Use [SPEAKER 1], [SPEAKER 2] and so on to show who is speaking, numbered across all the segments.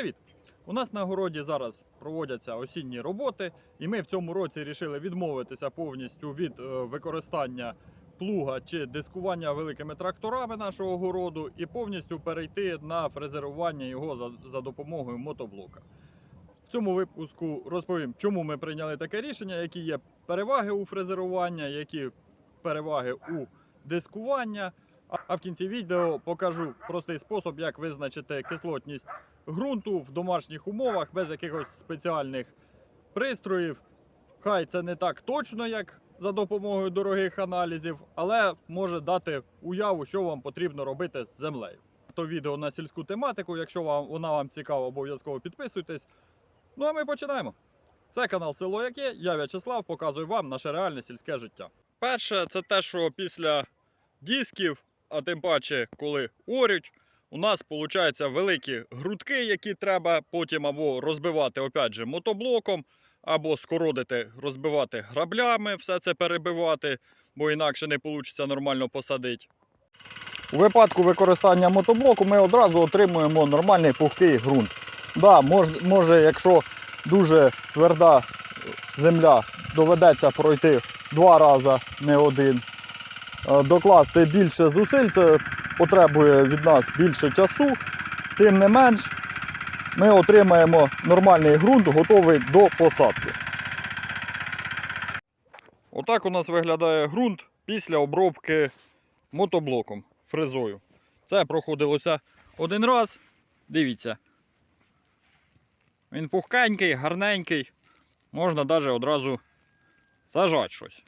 [SPEAKER 1] Привіт! У нас на городі зараз проводяться осінні роботи, і ми в цьому році вирішили відмовитися повністю від е, використання плуга чи дискування великими тракторами нашого городу і повністю перейти на фрезерування його за, за допомогою мотоблока. В цьому випуску розповім, чому ми прийняли таке рішення, які є переваги у фрезерування, які переваги у дискування. А- А в кінці відео покажу простий спосіб, як визначити кислотність ґрунту в домашніх умовах без якихось спеціальних пристроїв. Хай це не так точно, як за допомогою дорогих аналізів, але може дати уяву, що вам потрібно робити з землею. То відео на сільську тематику. Якщо вам вона вам цікава, обов'язково підписуйтесь. Ну а ми починаємо. Це канал Село Яке. Я В'ячеслав, показую вам наше реальне сільське життя. Перше, це те, що після дисків, а тим паче, коли орють, у нас виходять великі грудки, які треба потім або розбивати опять же, мотоблоком, або скородити, розбивати граблями, все це перебивати, бо інакше не вийде нормально посадити. У випадку використання мотоблоку ми одразу отримуємо нормальний пухкий ґрунт. Да, мож, може, якщо дуже тверда земля, доведеться пройти два рази, не один. Е, Докласти більше зусиль, це потребує від нас більше часу. Тим не менш, ми отримаємо нормальний ґрунт, готовий до посадки. Отак у нас виглядає ґрунт після обробки мотоблоком, фрезою. Це проходилося один раз. Дивіться. Він пухкенький, гарненький. Можна навіть одразу сажати щось.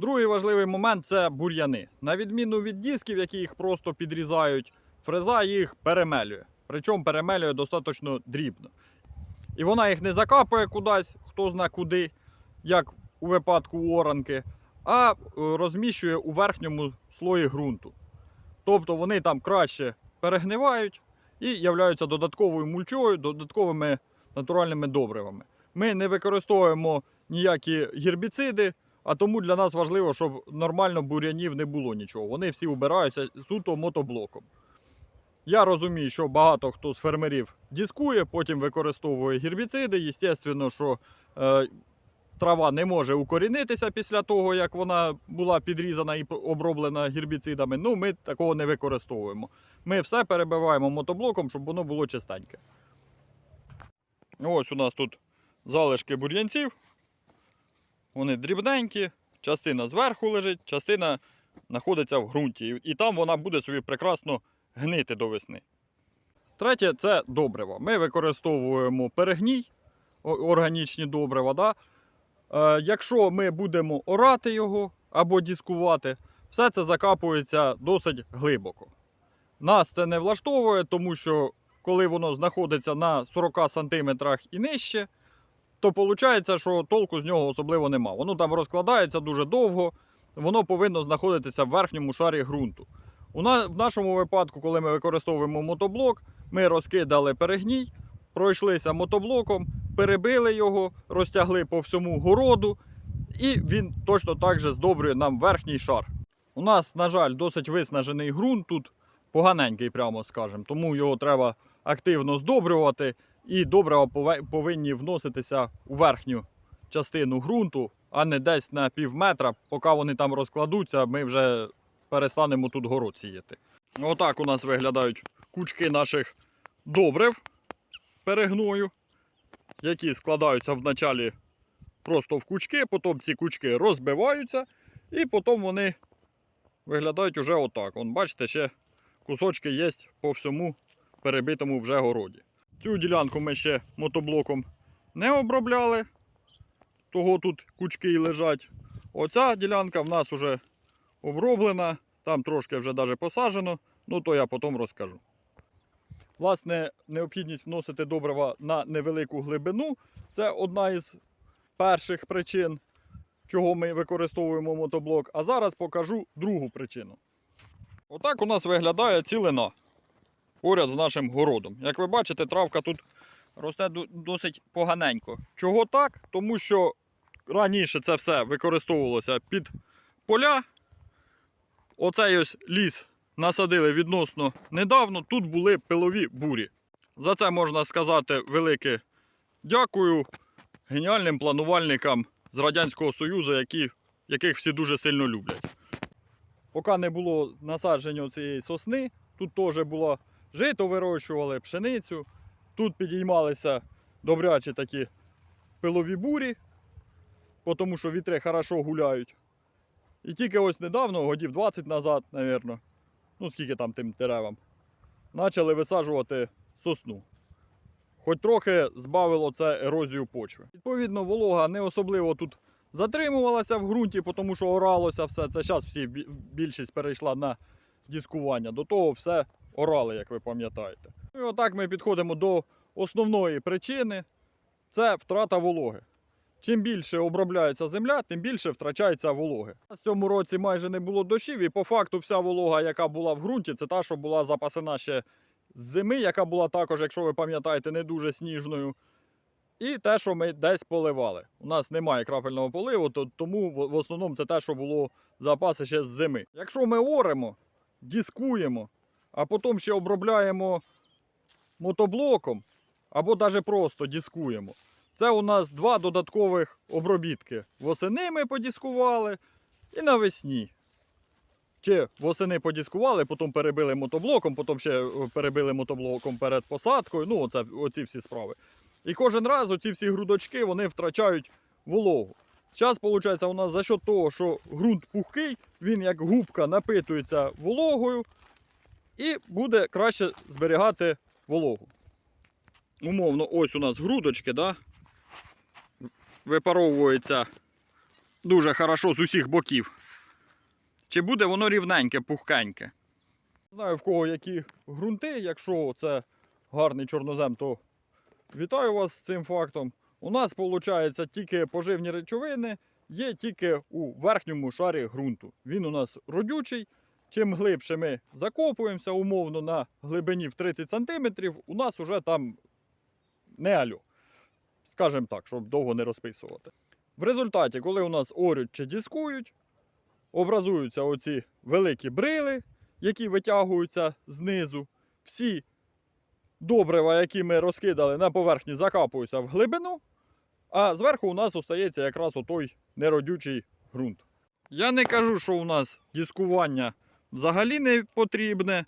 [SPEAKER 1] Другий важливий момент це бур'яни. На відміну від дисків, які їх просто підрізають, фреза їх перемелює. Причому перемелює достатньо дрібно. І вона їх не закапує кудись, хто зна куди, як у випадку оранки, а е, розміщує у верхньому слої ґрунту. Тобто вони там краще перегнивають і являються додатковою мульчою, додатковими натуральними добривами. Ми не використовуємо ніякі гербіциди, а тому для нас важливо, щоб нормально бур'янів не було нічого. Вони всі убираються суто мотоблоком. Я розумію, що багато хто з фермерів дискує, потім використовує гербіциди. Звісно, що е, трава не може укорінитися після того, як вона була підрізана і оброблена гербіцидами. Ну, ми такого не використовуємо. Ми все перебиваємо мотоблоком, щоб воно було чистеньке. Ось у нас тут залишки бур'янців. Вони дрібненькі, частина зверху лежить, частина знаходиться в ґрунті. І- там вона буде собі прекрасно гнити до весни. Третє це добрива. Ми використовуємо перегній, органічні добрива. Да? Е, якщо ми будемо орати його або дискувати, все це закапується досить глибоко. Нас це не влаштовує, тому що коли воно знаходиться на 40 см і нижче, то виходить, що толку з нього особливо нема. Воно там розкладається дуже довго, воно повинно знаходитися в верхньому шарі ґрунту. У на, в нашому випадку, коли ми використовуємо мотоблок, ми розкидали перегній, пройшлися мотоблоком, перебили його, розтягли по всьому городу, і він точно так же здобрює нам верхній шар. У нас, на жаль, досить виснажений ґрунт тут, поганенький, прямо скажемо, тому його треба активно здобрювати, і добрива повинні вноситися у верхню частину ґрунту, а не десь на пів метра. Поки вони там розкладуться, ми вже перестанемо тут город сіяти. Отак у нас виглядають кучки наших добрив перегною, які складаються вначалі просто в кучки, потім ці кучки розбиваються, і потім вони виглядають уже отак. Вон, бачите, ще кусочки є по всьому перебитому вже городі. Цю ділянку ми ще мотоблоком не обробляли, того тут кучки і лежать. Оця ділянка в нас вже оброблена, там трошки вже навіть посаджено, ну то я потім розкажу. Власне, необхідність вносити добрива на невелику глибину це одна із перших причин, чого ми використовуємо мотоблок. А зараз покажу другу причину. Отак у нас виглядає цілина поряд з нашим городом. Як ви бачите, травка тут росте досить поганенько. Чого так? Тому що раніше це все використовувалося під поля. Оцей ось ліс насадили відносно недавно, тут були пилові бурі. За це можна сказати велике дякую геніальним планувальникам з Радянського Союзу, які, яких всі дуже сильно люблять. Поки не було насадження цієї сосни, тут теж було жито вирощували, пшеницю. Тут підіймалися добрячі такі пилові бурі, тому що вітри хорошо гуляють. І тільки ось недавно, годів 20 назад, мабуть, ну скільки там тим деревам, почали висаджувати сосну. Хоч трохи збавило це ерозію почви. Відповідно, волога не особливо тут затримувалася в ґрунті, тому що оралося все. Це зараз всі більшість перейшла на дискування. До того все орали, як ви пам'ятаєте. Ну і отак ми підходимо до основної причини це втрата вологи. Чим більше обробляється земля, тим більше втрачається вологи. В цьому році майже не було дощів, і по факту вся волога, яка була в ґрунті, це та, що була запасена ще з зими, яка була також, якщо ви пам'ятаєте, не дуже сніжною. І те, що ми десь поливали. У нас немає крапельного поливу, то, тому в, основному це те, що було запаси ще з зими. Якщо ми оремо, дискуємо, а потім ще обробляємо мотоблоком, або навіть просто дискуємо. Це у нас два додаткових обробітки. Восени ми подіскували і навесні. Чи восени подіскували, потім перебили мотоблоком, потім ще е, перебили мотоблоком перед посадкою. Ну, оце, оці всі справи. І кожен раз оці всі грудочки вони втрачають вологу. Зараз, виходить, у нас за счет того, що ґрунт пухкий, він як губка напитується вологою і буде краще зберігати вологу. Умовно, ось у нас грудочки, да? випаровується дуже хорошо з усіх боків. Чи буде воно рівненьке, пухкеньке? Знаю в кого які ґрунти. Якщо це гарний чорнозем, то вітаю вас з цим фактом. У нас виходить тільки поживні речовини, є тільки у верхньому шарі ґрунту. Він у нас родючий. Чим глибше ми закопуємося, умовно на глибині в 30 см, у нас вже там не альо. Скажімо так, щоб довго не розписувати. В результаті, коли у нас орють чи дискують, образуються оці великі брили, які витягуються знизу. Всі добрива, які ми розкидали на поверхні, закапуються в глибину, а зверху у нас остається якраз отой неродючий ґрунт. Я не кажу, що у нас дискування взагалі не потрібне,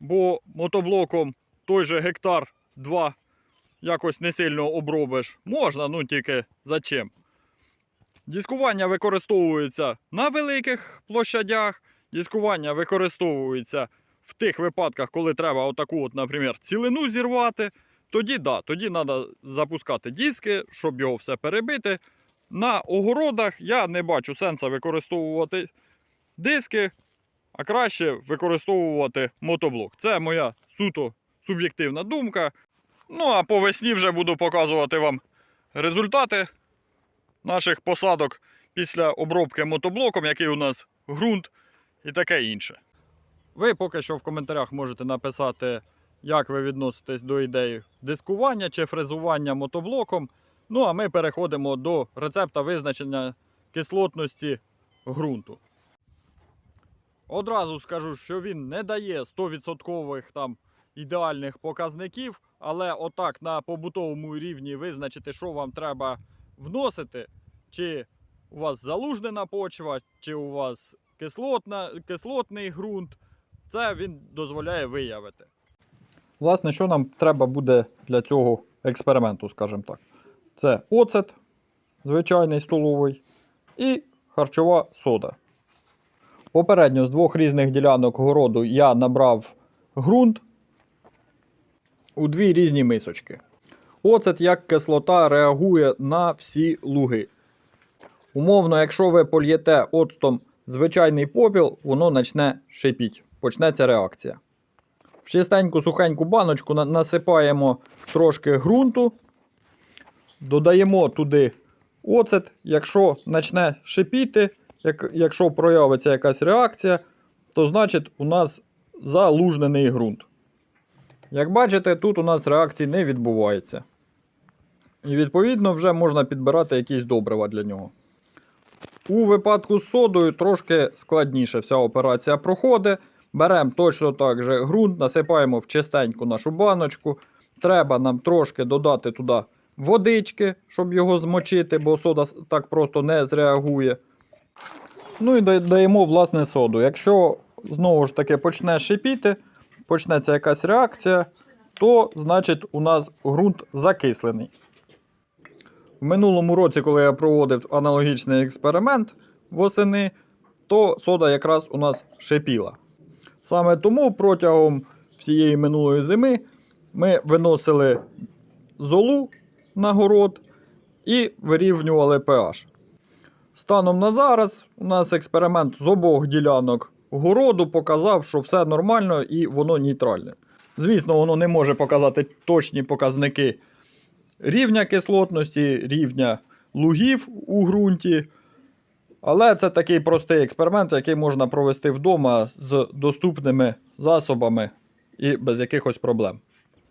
[SPEAKER 1] бо мотоблоком той же гектар 2 якось не сильно обробиш. Можна, ну тільки зачем. Дискування використовується на великих площадях. Дискування використовується в тих випадках, коли треба отаку, от, наприклад, цілину зірвати. Тоді да, тоді треба запускати диски, щоб його все перебити. На огородах я не бачу сенсу використовувати диски, а краще використовувати мотоблок. Це моя суто суб'єктивна думка. Ну а по весні вже буду показувати вам результати наших посадок після обробки мотоблоком, який у нас ґрунт і таке інше. Ви поки що в коментарях можете написати, як ви відноситесь до ідеї дискування чи фрезування мотоблоком. Ну а ми переходимо до рецепта визначення кислотності ґрунту. Одразу скажу, що він не дає 100% там ідеальних показників, але отак на побутовому рівні визначити, що вам треба вносити, чи у вас залужнена почва, чи у вас кислотна, кислотний ґрунт, це він дозволяє виявити. Власне, що нам треба буде для цього експерименту, скажімо так. Це оцет, звичайний столовий, і харчова сода. Попередньо з двох різних ділянок городу я набрав ґрунт у дві різні мисочки. Оцет як кислота реагує на всі луги. Умовно, якщо ви польєте оцтом звичайний попіл, воно почне шипіть. Почнеться реакція. В чистеньку сухеньку баночку насипаємо трошки ґрунту, додаємо туди оцет. Якщо почне шипіти, як, якщо проявиться якась реакція, то значить у нас залужнений ґрунт. Як бачите, тут у нас реакції не відбувається. І відповідно вже можна підбирати якісь добрива для нього. У випадку з содою трошки складніше вся операція проходить, Беремо точно так же ґрунт, насипаємо в чистеньку нашу баночку. Треба нам трошки додати туди водички, щоб його змочити, бо сода так просто не зреагує. Ну і даємо власне соду. Якщо знову ж таки почне шипіти, почнеться якась реакція, то значить у нас ґрунт закислений. В минулому році, коли я проводив аналогічний експеримент восени, то сода якраз у нас шипіла. Саме тому протягом всієї минулої зими ми виносили золу на город і вирівнювали pH. Станом на зараз у нас експеримент з обох ділянок городу показав, що все нормально і воно нейтральне. Звісно, воно не може показати точні показники рівня кислотності, рівня лугів у ґрунті. Але це такий простий експеримент, який можна провести вдома з доступними засобами і без якихось проблем.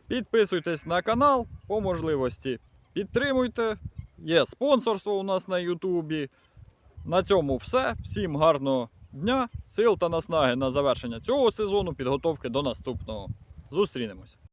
[SPEAKER 1] Підписуйтесь на канал по можливості. Підтримуйте. Є спонсорство у нас на Ютубі. На цьому все. Всім гарного дня, сил та наснаги на завершення цього сезону, підготовки до наступного. Зустрінемось!